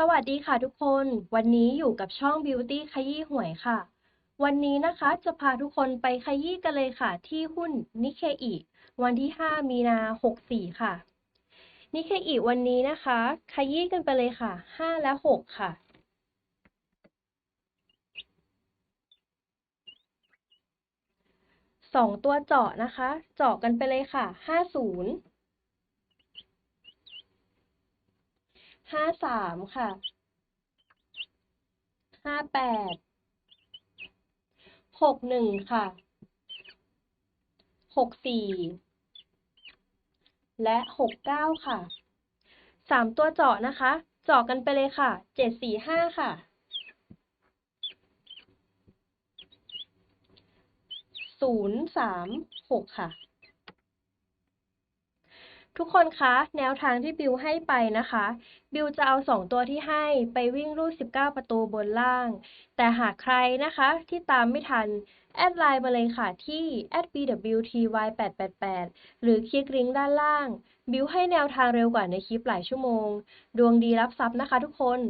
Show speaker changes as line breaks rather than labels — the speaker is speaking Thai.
สวัสดีค่ะทุกคน วันนี้อยู่กับช่อง Beauty ขยี้หวยค่ะ วันนี้นะคะจะพาทุกคนไปขยี้กันเลยค่ะ ที่หุ้นนิเคอีวันที่ 5 มีนา 64 ค่ะ นิเคอีวันนี้นะคะ ขยี้กันไปเลยค่ะ 5 และ 6 ค่ะ สองตัวเจาะนะคะ เจาะกันไปเลยค่ะ 50 ห้าสามค่ะห้าแปดหกหนึ่งค่ะหกสี่และหกเก้าค่ะสามตัวเจาะนะคะ เจาะกันไปเลยค่ะเจ็ดสี่ห้าค่ะศูนย์สามหกค่ะ ทุกคนคะ แนวทางที่บิวให้ไปนะคะ บิวจะเอา 2 ตัวที่ให้ไปวิ่งรูด 19 ประตูบนล่าง แต่หากใครนะคะที่ตามไม่ทัน แอดไลน์มาเลยค่ะที่ @bwty888 หรือคลิกลิงก์ด้านล่าง บิวให้แนวทางเร็วกว่าในคลิปหลายชั่วโมง ดวงดีรับทรัพย์นะคะทุกคน